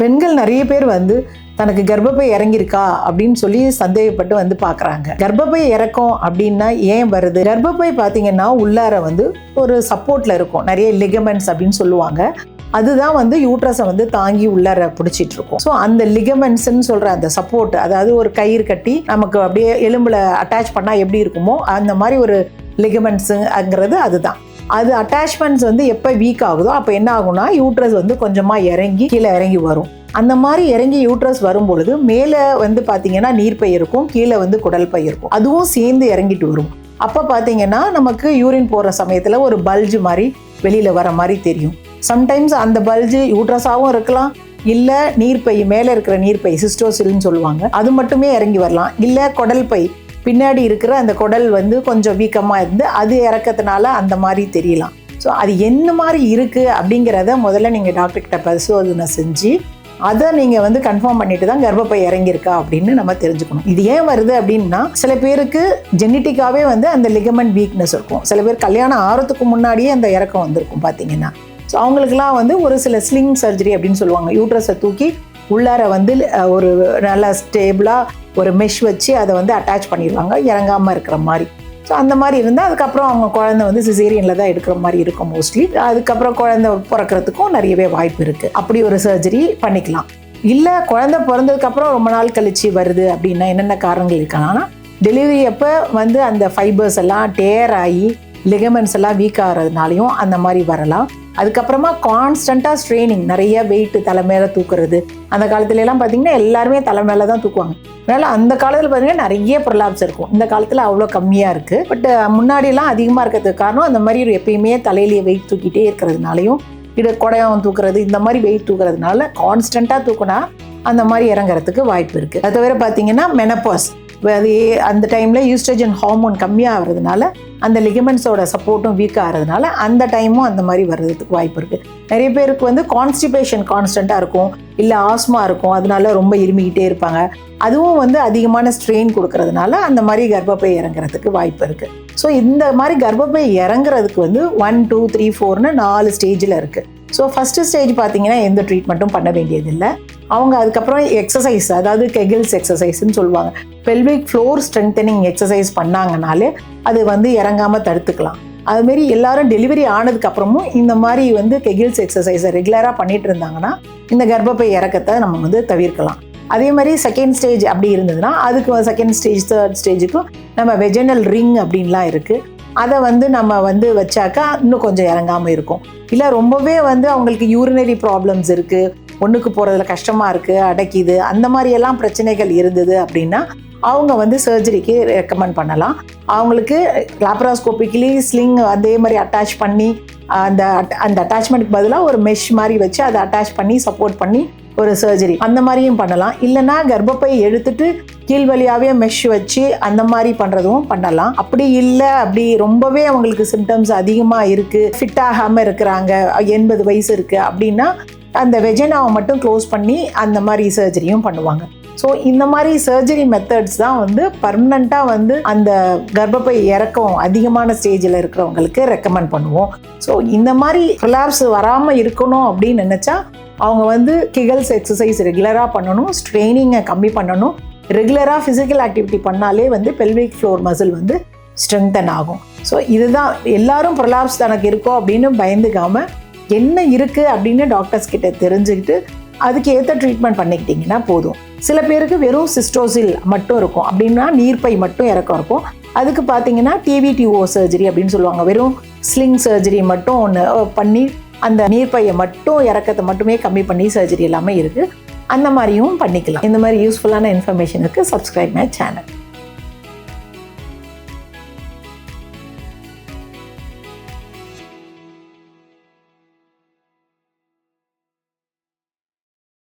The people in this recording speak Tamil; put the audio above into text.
பெண்கள் நிறைய பேர் வந்து தனக்கு கர்ப்பப்பை இறங்கியிருக்கா அப்படின்னு சொல்லி சந்தேகப்பட்டு வந்து பார்க்குறாங்க. கர்ப்பப்பை இறக்கம் அப்படின்னா ஏன் வருது? கர்ப்பப்பை பார்த்தீங்கன்னா உள்ளார வந்து ஒரு சப்போர்ட்டில் இருக்கும். நிறைய லிகமெண்ட்ஸ் அப்படின்னு சொல்லுவாங்க. அதுதான் வந்து யூட்ரஸை வந்து தாங்கி உள்ளார பிடிச்சிட்டு இருக்கும். ஸோ அந்த லிகமெண்ட்ஸ்ன்னு சொல்கிற அந்த சப்போர்ட் அதாவது ஒரு கயிறு கட்டி நமக்கு அப்படியே எலும்பில் அட்டாச் பண்ணால் எப்படி இருக்குமோ அந்த மாதிரி ஒரு லிகமெண்ட்ஸுங்கிறது அதுதான். அது அட்டாச்மெண்ட்ஸ் வந்து எப்போ வீக் ஆகுதோ அப்போ என்ன ஆகும்னா யூட்ரஸ் வந்து கொஞ்சமாக இறங்கி கீழே இறங்கி வரும். அந்த மாதிரி இறங்கி யூட்ரஸ் வரும்பொழுது மேலே வந்து பார்த்தீங்கன்னா நீர்ப்பை இருக்கும் கீழே வந்து குடல் பை இருக்கும். அதுவும் சேர்ந்து இறங்கிட்டு வரும். அப்போ பார்த்தீங்கன்னா நமக்கு யூரின் போகிற சமயத்தில் ஒரு பல்ஜ் மாதிரி வெளியில் வர மாதிரி தெரியும். சம்டைம்ஸ் அந்த பல்ஜு யூட்ரஸாகவும் இருக்கலாம். இல்லை நீர்ப்பை மேலே இருக்கிற நீர்ப்பை சிஸ்டோசில்னு சொல்லுவாங்க. அது மட்டுமே இறங்கி வரலாம். இல்லை குடல் பை. பின்னாடி இருக்கிற அந்த குடல் வந்து கொஞ்சம் வீக்கமாக இருந்து அது இறக்கிறதுனால அந்த மாதிரி தெரியலாம். ஸோ அது என்ன மாதிரி இருக்குது அப்படிங்கிறத முதல்ல நீங்கள் டாக்டர்கிட்ட பரிசோதனை செஞ்சு அதை நீங்கள் வந்து கன்ஃபார்ம் பண்ணிட்டு தான் கர்ப்பப்பை இறங்கியிருக்கா அப்படின்னு நம்ம தெரிஞ்சுக்கணும். இது ஏன் வருது அப்படின்னா சில பேருக்கு ஜெனட்டிக்காகவே வந்து அந்த லிகமெண்ட் வீக்னஸ் இருக்கும். சில பேர் கல்யாணம் ஆறத்துக்கு முன்னாடியே அந்த இறக்கம் வந்திருக்கும் பார்த்தீங்கன்னா ஸோ அவங்களுக்குலாம் வந்து ஒரு சில ஸ்லிங் சர்ஜரி அப்படின்னு சொல்லுவாங்க. யூட்ரஸை தூக்கி உள்ளார வந்து ஒரு நல்ல ஸ்டேபிளாக ஒரு மெஷ் வச்சு அதை வந்து அட்டாச் பண்ணிடுவாங்க இறங்காமல் இருக்கிற மாதிரி. ஸோ அந்த மாதிரி இருந்தால் அதுக்கப்புறம் அவங்க குழந்தை வந்து சிசேரியனில் தான் எடுக்கிற மாதிரி இருக்கும் மோஸ்ட்லி அதுக்கப்புறம் குழந்தை பிறக்கிறதுக்கும் நிறையவே வாய்ப்பு இருக்குது அப்படி ஒரு சர்ஜரி பண்ணிக்கலாம். இல்லை குழந்தை பிறந்ததுக்கப்புறம் ரொம்ப நாள் கழிச்சு வருது அப்படின்னா என்னென்ன காரணங்கள் இருக்கலாம் டெலிவரி அப்போ வந்து அந்த ஃபைபர்ஸ் எல்லாம் டேர் ஆகி லிகமெண்ட்ஸ் எல்லாம் வீக் ஆகிறதுனாலையும் அந்த மாதிரி வரலாம். அதுக்கப்புறமா கான்ஸ்டண்ட்டாக ஸ்ட்ரெயினிங் நிறைய வெயிட் தலை மேலே தூக்குறது. அந்த காலத்துலலாம் பார்த்திங்கன்னா எல்லாருமே தலை மேலே தான் தூக்குவாங்க. அதனால் அந்த காலத்தில் பார்த்தீங்கன்னா நிறைய ப்ரொலாப்ஸ் இருக்கும். இந்த காலத்தில் அவ்வளோ கம்மியாக இருக்குது பட் முன்னாடியெல்லாம் அதிகமாக இருக்கிறதுக்கு காரணம் அந்த மாதிரி ஒரு எப்பயுமே தலையிலேயே வெயிட் தூக்கிட்டே இருக்கிறதுனாலையும் இது குடையம் தூக்குறது இந்த மாதிரி வெயிட் தூக்குறதுனால கான்ஸ்டண்ட்டாக தூக்குனா அந்த மாதிரி இறங்குறதுக்கு வாய்ப்பு இருக்குது அது தவிர பார்த்தீங்கன்னா மெனப்பாஸ் அது அந்த டைமில் யூஸ்ட்ரஜன் ஹார்மோன் கம்மியாக ஆகிறதுனால அந்த லிகமெண்ட்ஸோட சப்போர்ட்டும் வீக் ஆகிறதுனால அந்த டைமும் அந்த மாதிரி வர்றதுக்கு வாய்ப்பு இருக்குது நிறைய பேருக்கு வந்து கான்ஸ்டிபேஷன் கான்ஸ்டண்ட்டாக இருக்கும். இல்லை ஆஸ்மா இருக்கும். அதனால ரொம்ப இருமிக்கிட்டே இருப்பாங்க. அதுவும் வந்து அதிகமான ஸ்ட்ரெயின் கொடுக்கறதுனால அந்த மாதிரி கர்ப்பப்பை இறங்குறதுக்கு வாய்ப்பு இருக்குது ஸோ இந்த மாதிரி கர்ப்பப்பை இறங்குறதுக்கு வந்து ஒன் டூ த்ரீ ஃபோர்னு நாலு ஸ்டேஜில் இருக்குது ஸோ ஃபஸ்ட்டு ஸ்டேஜ் பார்த்தீங்கன்னா எந்த ட்ரீட்மெண்ட்டும் பண்ண வேண்டியதில்லை. அவங்க அதுக்கப்புறம் எக்ஸசைஸ் அதாவது கெகில்ஸ் எக்ஸசைஸ்ன்னு சொல்லுவாங்க. பெல்விக் ஃப்ளோர் ஸ்ட்ரென்தனிங் எக்ஸசைஸ் பண்ணாங்கனாலே அது வந்து இறங்காமல் தடுத்துக்கலாம். அதுமாரி எல்லாரும் டெலிவரி ஆனதுக்கப்புறமும் இந்த மாதிரி வந்து கெகில்ஸ் எக்ஸசைஸை ரெகுலராக பண்ணிட்டு இருந்தாங்கன்னா இந்த கர்ப்பப்பை இறக்கத்தை நம்ம வந்து தவிர்க்கலாம். அதே மாதிரி செகண்ட் ஸ்டேஜ் அப்படி இருந்ததுன்னா அதுக்கு செகண்ட் ஸ்டேஜ் தேர்ட் ஸ்டேஜுக்கும் நம்ம வெஜனல் ரிங் அப்படின்லாம் இருக்குது அதை வந்து நம்ம வந்து வச்சாக்கா இன்னும் கொஞ்சம் இறங்காமல் இருக்கும். இல்லை ரொம்பவே வந்து அவங்களுக்கு யூரினரி ப்ராப்ளம்ஸ் இருக்குது ஒன்றுக்கு போகிறதுல கஷ்டமாக இருக்குது அடைக்கிது. அந்த மாதிரியெல்லாம் பிரச்சனைகள் இருந்தது அப்படின்னா அவங்க வந்து சர்ஜரிக்கு ரெக்கமெண்ட் பண்ணலாம். அவங்களுக்கு லாப்ராஸ்கோபிக்லி ஸ்லிங் அதே மாதிரி அட்டாச் பண்ணி அந்த அந்த அட்டாச்மெண்ட்டுக்கு பதிலாக ஒரு மெஷ் மாதிரி வச்சு அதை அட்டாச் பண்ணி சப்போர்ட் பண்ணி ஒரு சர்ஜரி அந்த மாதிரியும் பண்ணலாம். இல்லைன்னா கர்ப்பப்பை எடுத்துட்டு கீழ் வழியாகவே மெஷ் வச்சு அந்த மாதிரி பண்ணுறதும் பண்ணலாம். அப்படி இல்லை அப்படி ரொம்பவே அவங்களுக்கு சிம்டம்ஸ் அதிகமாக இருக்குது ஃபிட் ஆகாமல் இருக்கிறாங்க. எண்பது வயசு இருக்குது அப்படின்னா அந்த வெஜனாவை மட்டும் க்ளோஸ் பண்ணி அந்த மாதிரி சர்ஜரியும் பண்ணுவாங்க. ஸோ இந்த மாதிரி சர்ஜரி மெத்தட்ஸ் தான் வந்து பர்மனண்ட்டாக வந்து அந்த கர்ப்பப்பை இறக்கம் அதிகமான ஸ்டேஜில் இருக்கிறவங்களுக்கு ரெக்கமெண்ட் பண்ணுவோம். ஸோ இந்த மாதிரி ரிலாப்ஸ் வராமல் இருக்கணும் அப்படின்னு நினச்சா அவங்க வந்து கிகல்ஸ் எக்ஸசைஸ் ரெகுலராக பண்ணணும் ஸ்ட்ரெயினிங்கை கம்மி பண்ணணும். ரெகுலராக ஃபிசிக்கல் ஆக்டிவிட்டி பண்ணாலே வந்து பெல்விக் ஃப்ளோர் மசில் வந்து ஸ்ட்ரென்தன் ஆகும். ஸோ இதுதான் எல்லாரும் ப்ரொலாப்ஸ் தனக்கு இருக்கோ அப்படின்னு பயந்துக்காமல் என்ன இருக்குது அப்படின்னு டாக்டர்ஸ் கிட்ட தெரிஞ்சுக்கிட்டு அதுக்கு ஏற்ற ட்ரீட்மெண்ட் பண்ணிக்கிட்டிங்கன்னா போதும். சில பேருக்கு வெறும் சிஸ்டோசில் மட்டும் இருக்கும். அப்படின்னா நீர்ப்பை மட்டும் இறக்கம் இருக்கும். அதுக்கு பார்த்தீங்கன்னா டிவிடிஓ சர்ஜரி அப்படின்னு சொல்லுவாங்க. வெறும் ஸ்லிங் சர்ஜரி மட்டும் ஒன்று பண்ணி அந்த நீர்ப்பையை மட்டும் இறக்கத்தை மட்டுமே கம்மி பண்ணி சர்ஜரி எல்லாமே இருக்குது அந்த மாதிரியும் பண்ணிக்கலாம். இந்த மாதிரி யூஸ்ஃபுல்லான இன்ஃபர்மேஷனுக்கு சப்ஸ்கிரைப் மை சேனல்